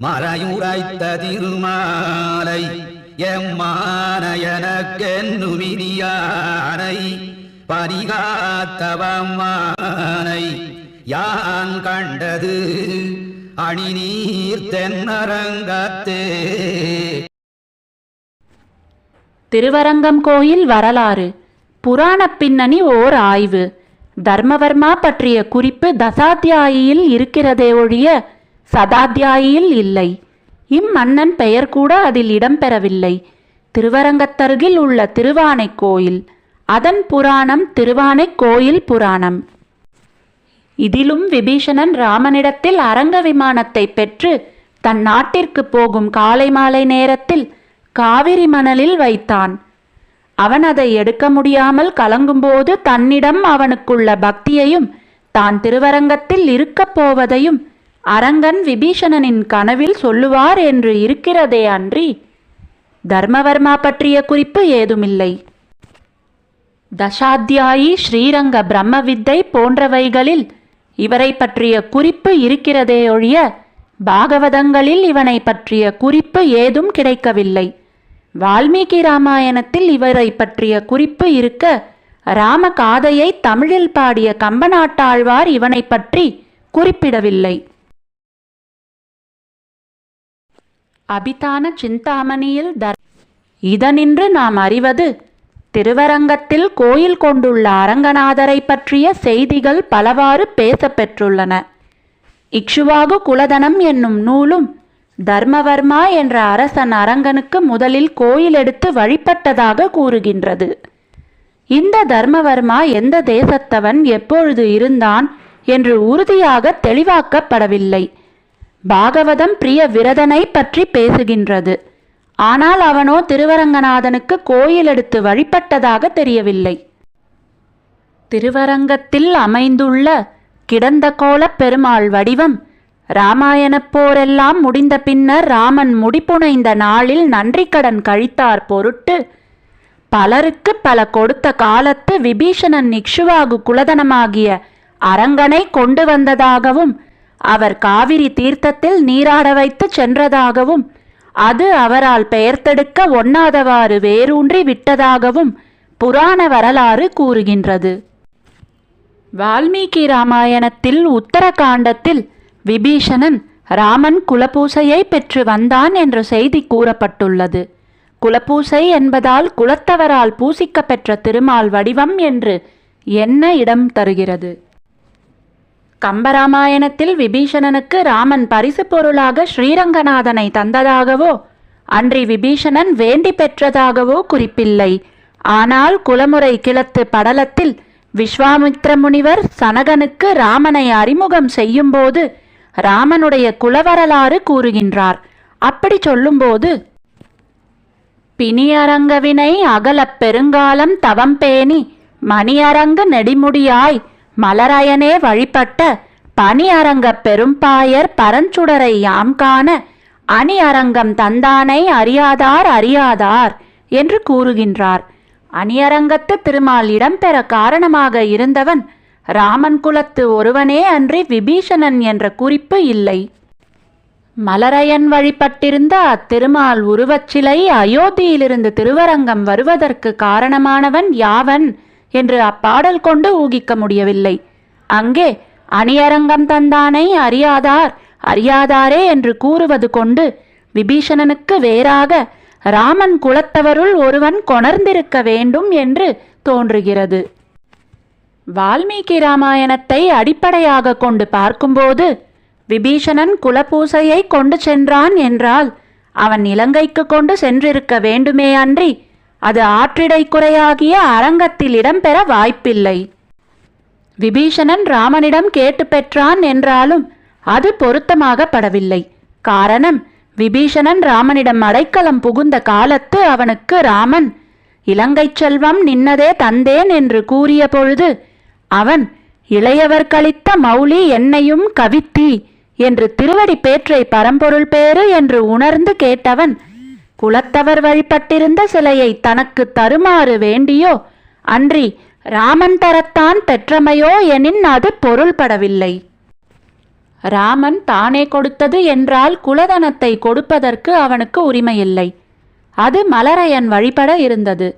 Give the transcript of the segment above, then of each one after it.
மறையுரைத்த திருமாலை எம்மானயனக்கென்னுமிதியானை பரிகாத்தவம்மானை யான் கண்டது அணி தென்னரங்கத்தே. திருவரங்கம் கோயில் வரலாறு. புராணப் பின்னணி ஓர் ஆய்வு. தர்மவர்மா பற்றிய குறிப்பு தசாத்தியாயியில் இருக்கிறதே ஒழிய சதாத்தியாயியில் இல்லை. இம்மன்னன் பெயர் கூட அதில் இடம்பெறவில்லை திருவரங்கத்தருகில் உள்ள திருவானைக் கோயில். அதன் புராணம் திருவானைக் கோயில் புராணம். இதிலும் விபீஷணன் ராமனிடத்தில் அரங்க விமானத்தை பெற்று தன் நாட்டிற்கு போகும் காலை மாலை நேரத்தில் காவிரி மணலில் வைத்தான். அவன் அதை எடுக்க முடியாமல் கலங்கும்போது தன்னிடம் அவனுக்குள்ள பக்தியையும் தான் திருவரங்கத்தில் இருக்கப் போவதையும் அரங்கன் விபீஷணனின் கனவில் சொல்லுவார் என்று இருக்கிறதே அன்றி தர்மவர்மா பற்றிய குறிப்பு ஏதுமில்லை. தசாத்தியாயி ஸ்ரீரங்க பிரம்ம வித்தை போன்றவைகளில் இவரை பற்றிய குறிப்பு இருக்கிறதே ஒழிய பாகவதங்களில் இவனை பற்றிய குறிப்பு ஏதும் கிடைக்கவில்லை. வால்மீகி ராமாயணத்தில் இவரை பற்றிய குறிப்பு இருக்க ராம காதையை தமிழில் பாடிய கம்பநாட்டாழ்வார் இவனை பற்றி குறிப்பிடவில்லை. அபிதான சிந்தாமணியில் தர் இதனின்று நாம் அறிவது திருவரங்கத்தில் கோயில் கொண்டுள்ள அரங்கநாதரை பற்றிய செய்திகள் பலவாறு பேசப்பெற்றுள்ளன. இக்ஷுவாகு குலதனம் என்னும் நூலும் தர்மவர்மா என்ற அரசன் அரங்கனுக்கு முதலில் கோயில் எடுத்து வழிபட்டதாக கூறுகின்றது. இந்த தர்மவர்மா எந்த தேசத்தவன் எப்பொழுது இருந்தான் என்று உறுதியாக தெளிவாக்கப்படவில்லை. பாகவதம் பிரிய விரதனை பற்றி பேசுகின்றது. ஆனால் அவனோ திருவரங்கநாதனுக்கு கோயில் எடுத்து வழிபட்டதாக தெரியவில்லை. திருவரங்கத்தில் அமைந்துள்ள கிடந்த கோலப் பெருமாள் வடிவம் இராமாயணப் போரெல்லாம் முடிந்த பின்னர் ராமன் முடிப்புனைந்த நாளில் நன்றிக்கடன் கழித்தார் பொருட்டு பலருக்கு பல கொடுத்த காலத்து விபீஷணன் நிக்ஷுவாகு குலதனமாகிய அரங்கனை கொண்டு வந்ததாகவும் அவர் காவிரி தீர்த்தத்தில் நீராட வைத்து சென்றதாகவும் அது அவரால் பெயர்த்தெடுக்க ஒண்ணாதவாறு வேரூன்றி விட்டதாகவும் புராண வரலாறு கூறுகின்றது. வால்மீகி ராமாயணத்தில் உத்தரகாண்டத்தில் விபீஷணன் ராமன் குலபூசையை பெற்று வந்தான் என்ற செய்தி கூறப்பட்டுள்ளது. குலபூசை என்பதால் குலத்தவரால் பூசிக்கப்பெற்ற திருமால் வடிவம் என்று என்ன இடம் தருகிறது? கம்பராமாயணத்தில் விபீஷணனுக்கு ராமன் பரிசு பொருளாக ஸ்ரீரங்கநாதனை தந்ததாகவோ அன்றி விபீஷணன் வேண்டி பெற்றதாகவோ குறிப்பில்லை. ஆனால் குலமுறை கிழத்து படலத்தில் விஸ்வாமித்ர முனிவர் சனகனுக்கு ராமனை அறிமுகம் செய்யும்போது ராமனுடைய குலவரலாறு கூறுகின்றார். அப்படி சொல்லும்போது பிணியரங்கவினை அகலப் பெருங்காலம் தவம் பேணி மணியரங்கு நெடிமுடியாய் மலரயனே வழிபட்ட பனி அரங்கப் பெரும்பாயர் பரஞ்சுடரை யாம் காண அணி அரங்கம் தந்தானை அறியாதார் அறியாதார் என்று கூறுகின்றார். அணியரங்கத்து திருமால் இடம்பெற காரணமாக இருந்தவன் ராமன் குலத்து ஒருவனே அன்றி விபீஷணன் என்ற குறிப்பு இல்லை. மலரையன் வழிபட்டிருந்த அத்திருமால் உருவச்சிலை அயோத்தியிலிருந்து திருவரங்கம் வருவதற்கு காரணமானவன் யாவன்? என்று அப்பாடல் கொண்டு ஊகிக்க முடியவில்லை. அங்கே அணியரங்கம் தந்தானை அறியாதார் அறியாதாரே என்று கூறுவது கொண்டு விபீஷணனுக்கு வேறாக ராமன் குலத்தவருள் ஒருவன் கொணர்ந்திருக்க வேண்டும் என்று தோன்றுகிறது. வால்மீகி ராமாயணத்தை அடிப்படையாக கொண்டு பார்க்கும்போது விபீஷணன் குலபூசையை கொண்டு சென்றான் என்றால் அவன் இலங்கைக்கு கொண்டு சென்றிருக்க வேண்டுமே அன்றி அது ஆற்றிடை குறையாகிய அரங்கத்தில் இடம்பெற வாய்ப்பில்லை. விபீஷணன் ராமனிடம் கேட்டு பெற்றான் என்றாலும் அது பொருத்தமாகப்படவில்லை. காரணம் விபீஷணன் ராமனிடம் அடைக்கலம் புகுந்த காலத்து அவனுக்கு ராமன் இலங்கைச் செல்வம் நின்னதே தந்தேன் என்று கூறிய பொழுது அவன் இளையவர் கழித்த மௌலி என்னையும் கவித்தி என்று திருவடி பேற்றை பரம்பொருள் பேறு என்று உணர்ந்து கேட்டவன் குலத்தவர் வழிபட்டிருந்த சிலையை தனக்கு தருமாறு வேண்டியோ? அன்றி ராமன் தரத்தான் பெற்றமையோ எனின் அது பொருள்படவில்லை. ராமன் தானே கொடுத்தது என்றால் குலதனத்தை கொடுப்பதற்கு அவனுக்கு உரிமையில்லை. அது மலரையன் வழிபட இருந்தது.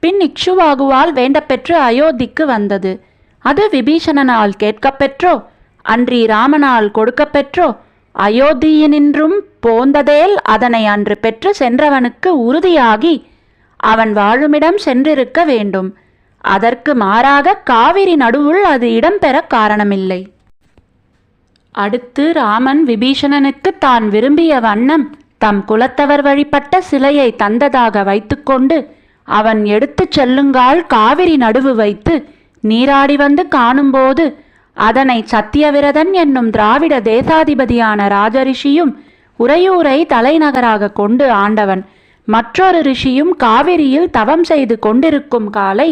பின் இக்ஷுவாகுவால் வேண்டப்பெற்று அயோத்திக்கு வந்தது. அது விபீஷணனால் கேட்கப்பெற்றோ? அன்றி ராமனால் கொடுக்கப்பெற்றோ? அயோத்தியினின்றும் போந்ததேல் அதனை அன்று பெற்று சென்றவனுக்கு உறுதியாகி அவன் வாழுமிடம் சென்றிருக்க வேண்டும். அதற்கு மாறாக காவிரி நடுவுள் அது இடம்பெற காரணமில்லை. அடுத்து ராமன் விபீஷணனுக்கு தான் விரும்பிய வண்ணம் தம் குலத்தவர் வழிபட்ட சிலையை தந்ததாக வைத்துக்கொண்டு அவன் எடுத்துச் செல்லுங்கால் காவிரி நடுவு வைத்து நீராடி வந்து காணும்போது அதனை சத்தியவிரதன் என்னும் திராவிட தேசாதிபதியான ராஜரிஷியும் உறையூரை தலைநகராக கொண்டு ஆண்டவன். மற்றொரு ரிஷியும் காவிரியில் தவம் செய்து கொண்டிருக்கும் காலை.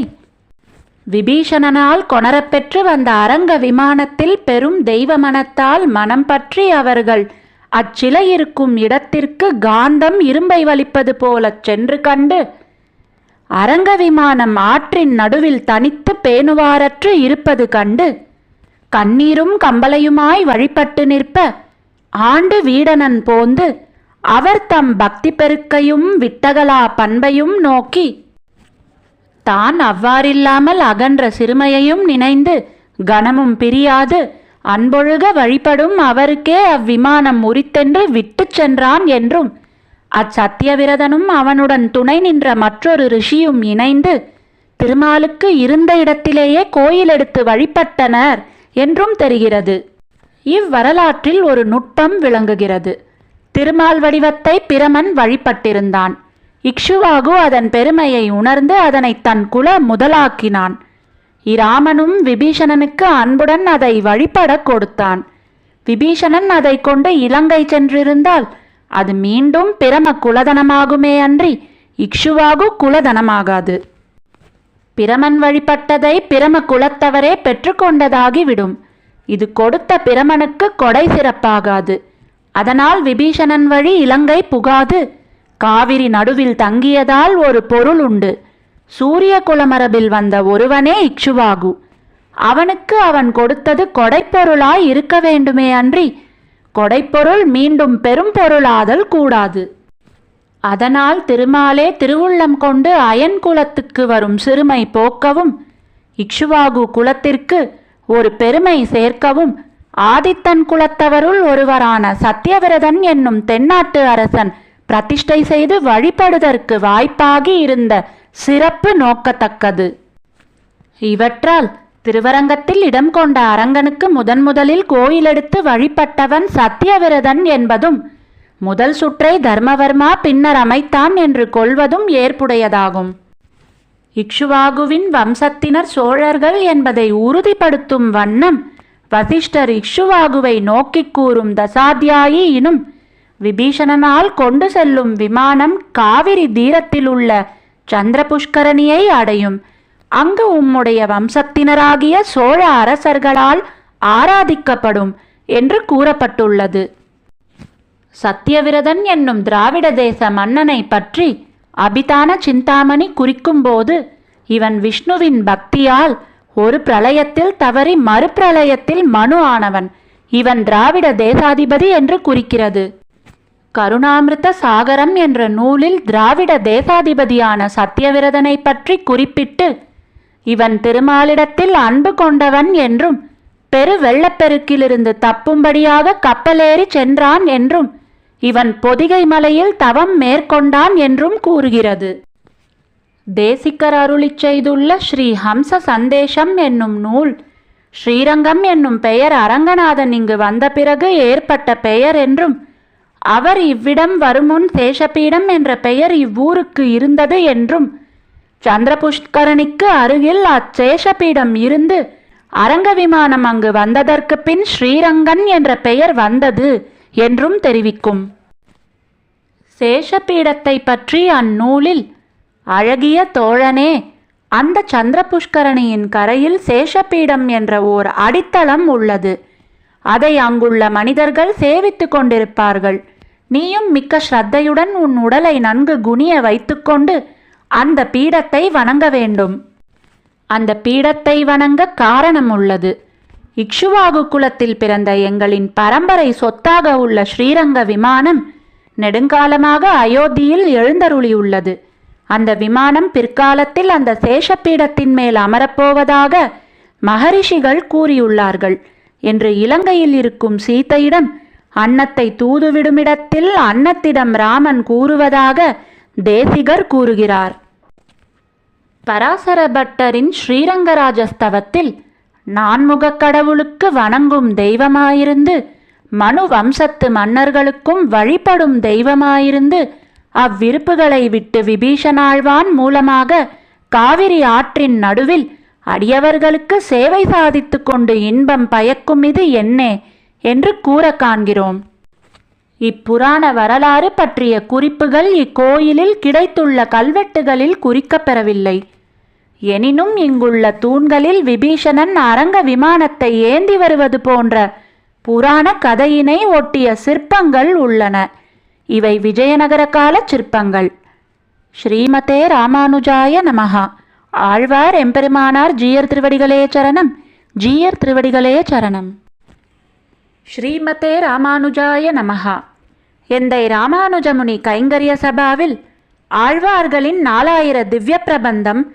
விபீஷணனால் கொணரப்பெற்று வந்த அரங்க விமானத்தில் பெரும் தெய்வ மனத்தால் மனம் பற்றி அவர்கள் அச்சிலை இருக்கும் இடத்திற்கு காந்தம் இரும்பை வலிப்பது போலச் சென்று கண்டு அரங்க விமானம் ஆற்றின் நடுவில் தனித்து பேணுவாரற்று இருப்பது கண்டு கண்ணீரும் கம்பலையுமாய் வழிபட்டு நிற்ப ஆண்டு வீடனன் போந்து அவர் தம் பக்தி பெருக்கையும் விட்டகலா பண்பையும் நோக்கி தான் அவ்வாறில்லாமல் அகன்ற சிறுமையையும் நினைந்து கனமும் பிரியாது. அன்பொழுக வழிபடும் அவருக்கே அவ்விமானம் உரித்தென்று விட்டுச் சென்றான் என்றும் அச்சத்தியவிரதனும் அவனுடன் துணை நின்ற மற்றொரு ரிஷியும் இணைந்து திருமாலுக்கு இருந்த இடத்திலேயே கோயில் எடுத்து வழிபட்டனர். என்றும் தெரிகிறது. இவ்வரலாற்றில் ஒரு நுட்பம் விளங்குகிறது. திருமால் வடிவத்தை பிரமன் வழிபட்டிருந்தான். இக்ஷுவாகு அதன் பெருமையை உணர்ந்து அதனை தன் குல முதலாக்கினான். இராமனும் விபீஷணனுக்கு அன்புடன் அதை வழிபடக் கொடுத்தான். விபீஷணன் அதை கொண்டு இலங்கை சென்றிருந்தால் அது மீண்டும் பிரம குலதனமாகுமே அன்றி இக்ஷுவாகு குலதனமாகாது. பிரமன் வழிபட்டதை பிரம குலத்தவரே பெற்றுக்கொண்டதாகிவிடும். இது கொடுத்த பிரமனுக்கு கொடை சிறப்பாகாது. அதனால் விபீஷணன் வழி இலங்கை புகாது. காவிரி நடுவில் தங்கியதால் ஒரு பொருள் உண்டு. சூரிய குலமரபில் வந்த ஒருவனே இக்ஷுவாகு. அவனுக்கு அவன் கொடுத்தது கொடைப்பொருளாய் இருக்க வேண்டுமே அன்றி கொடைப்பொருள் மீண்டும் பெரும் பொருளாதல் கூடாது. அதனால் திருமாலே திருவுள்ளம் கொண்டு அயன் குலத்துக்கு வரும் சிறுமை போக்கவும் இக்ஷுவாகு குலத்திற்கு ஒரு பெருமை சேர்க்கவும் ஆதித்தன் குலத்தவருள் ஒருவரான சத்தியவிரதன் என்னும் தென்னாட்டு அரசன் பிரதிஷ்டை செய்து வழிபடுதற்கு வாய்ப்பாகி இருந்த சிறப்பு நோக்கத்தக்கது. இவற்றால் திருவரங்கத்தில் இடம் கொண்ட அரங்கனுக்கு முதன் முதலில் கோயிலெடுத்து வழிபட்டவன் சத்தியவிரதன் என்பதும் முதல் சுற்றை தர்மவர்மா பின்னர் அமைத்தான் என்று கொள்வதும் ஏற்புடையதாகும். இக்ஷுவாகுவின் வம்சத்தினர் சோழர்கள் என்பதை உறுதிப்படுத்தும் வண்ணம் வசிஷ்டர் இக்ஷுவாகுவை நோக்கிக் கூறும் தசாத்தியாயி இனும் விபீஷணனால் கொண்டு செல்லும் விமானம் காவிரி தீரத்தில் உள்ள சந்திர புஷ்கரணியை அடையும். அங்கு உம்முடைய வம்சத்தினராகிய சோழ அரசர்களால் ஆராதிக்கப்படும் என்று கூறப்பட்டுள்ளது. சத்தியவிரதன் என்னும் திராவிட தேச மன்னனை பற்றி அபிதான சிந்தாமணி குறிக்கும்போது இவன் விஷ்ணுவின் பக்தியால் ஒரு பிரளயத்தில் தவறி மறுபிரளயத்தில் மனு ஆனவன் இவன் திராவிட தேசாதிபதி என்று குறிக்கிறது. கருணாமிர்த சாகரம் என்ற நூலில் திராவிட தேசாதிபதியான சத்தியவிரதனை பற்றி குறிப்பிட்டு இவன் திருமாலிடத்தில் அன்பு கொண்டவன் என்றும் பெரு வெள்ளப்பெருக்கிலிருந்து தப்பும்படியாக கப்பலேறி சென்றான் என்றும் இவன் பொதிகை மலையில் தவம் மேற்கொண்டான் என்றும் கூறுகிறது. தேசிக்கர் அருளிச் செய்துள்ள ஸ்ரீ ஹம்ச சந்தேஷம் என்னும் நூல் ஸ்ரீரங்கம் என்னும் பெயர் அரங்கநாதன் இங்கு வந்த பிறகு ஏற்பட்ட பெயர் என்றும் அவர் இவ்விடம் வருமுன் சேஷபீடம் என்ற பெயர் இவ்வூருக்கு இருந்தது என்றும் சந்திரபுஷ்கரணிக்கு அருகில் அச்சேஷபீடம் இருந்து அரங்க விமானம் அங்கு வந்ததற்கு பின் ஸ்ரீரங்கன் என்ற பெயர் வந்தது. என்றும் தெரிவிக்கும். சேஷபீடத்தை பற்றி அந்நூலில் அழகிய தோழனே அந்த சந்திர புஷ்கரணியின் கரையில் சேஷபீடம் என்ற ஓர் அடித்தளம் உள்ளது. அதை அங்குள்ள மனிதர்கள் சேவித்து கொண்டிருப்பார்கள். நீயும் மிக்க ஸ்ரத்தையுடன் உன் உடலை நன்கு குனிய வைத்துக்கொண்டு அந்த பீடத்தை வணங்க வேண்டும். அந்த பீடத்தை வணங்க காரணம் உள்ளது. இக்ஷுவாகு குலத்தில் பிறந்த எங்களின் பரம்பரை சொத்தாக உள்ள ஸ்ரீரங்க விமானம் நெடுங்காலமாக அயோத்தியில் எழுந்தருளியுள்ளது அந்த விமானம் பிற்காலத்தில் அந்த சேஷப்பீடத்தின் மேல் அமரப்போவதாக மகரிஷிகள் கூறியுள்ளார்கள். என்று இலங்கையில் இருக்கும் சீதையிடம் அன்னத்தை தூதுவிடுமிடத்தில் அன்னத்திடம் ராமன் கூறுவதாக தேசிகர் கூறுகிறார். பராசர பட்டரின் ஸ்ரீரங்கராஜஸ்தவத்தில் நான்முகக் கடவுளுக்கு வணங்கும் தெய்வமாயிருந்து மனு வம்சத்து மன்னர்களுக்கும் வழிபடும் தெய்வமாயிருந்து அவ்விருப்புகளை விட்டு விபீஷணாழ்வான் மூலமாக காவிரி ஆற்றின் நடுவில் அடியவர்களுக்கு சேவை சாதித்து கொண்டு இன்பம் பயக்கும் இது என்னே என்று கூற காண்கிறோம். இப்புராண வரலாறு பற்றிய குறிப்புகள் இக்கோயிலில் கிடைத்துள்ள கல்வெட்டுகளில் குறிக்கப்பெறவில்லை. எனினும் இங்குள்ள தூண்களில் விபீஷணன் அரங்க விமானத்தை ஏந்தி வருவது போன்ற புராண கதையினை ஒட்டிய சிற்பங்கள் உள்ளன. இவை விஜயநகர கால சிற்பங்கள். ஸ்ரீமதே ராமானுஜாய நமஹா. ஆழ்வார் எம்பெருமானார் ஜீயர் திருவடிகளே சரணம். ஜீயர் திருவடிகளே சரணம். ஸ்ரீமதே ராமானுஜாய நமஹா. எந்தை ராமானுஜமுனி கைங்கரிய சபாவில் ஆழ்வார்களின் நாலாயிர திவ்ய பிரபந்தம்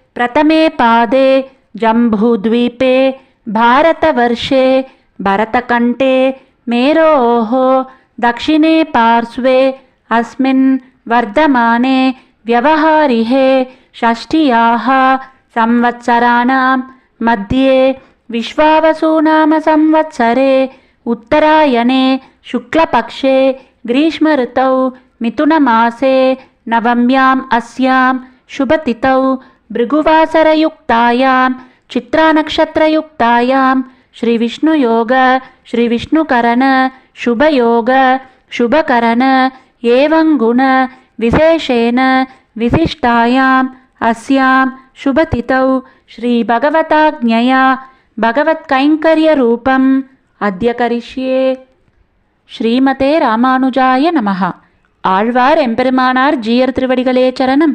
प्रथमे पादे जम्बूद्वीपे भारतवर्षे भरतकण्ठे मेरोः दक्षिणे पार्श्वे अस्मिन् वर्धमाने व्यवहारिहे षष्ठ्याः संवत्सराणां मध्ये विश्वावसुनामसंवत्सरे उत्तरायणे शुक्लपक्षे ग्रीष्मऋतौ मिथुनमासे नवम्याम् अस्यां शुभतिथौ भृगुवासरयुक्तायां चित्रानक्षत्रयुक्तायां श्रीविष्णुयोग श्रीविष्णुकरण शुभयोग शुभकरण एवं गुण विशेषेण विशिष्टायाम् अस्यां शुभतिथौ श्रीभगवताज्ञया भगवत्कैङ्कर्यरूपम् अद्य करिष्ये ஸ்ரீமதே ராமானுஜாய நமஹா ஆழ்வார் எம்பெருமானார் ஜீயர் திருவடிகளே சரணம்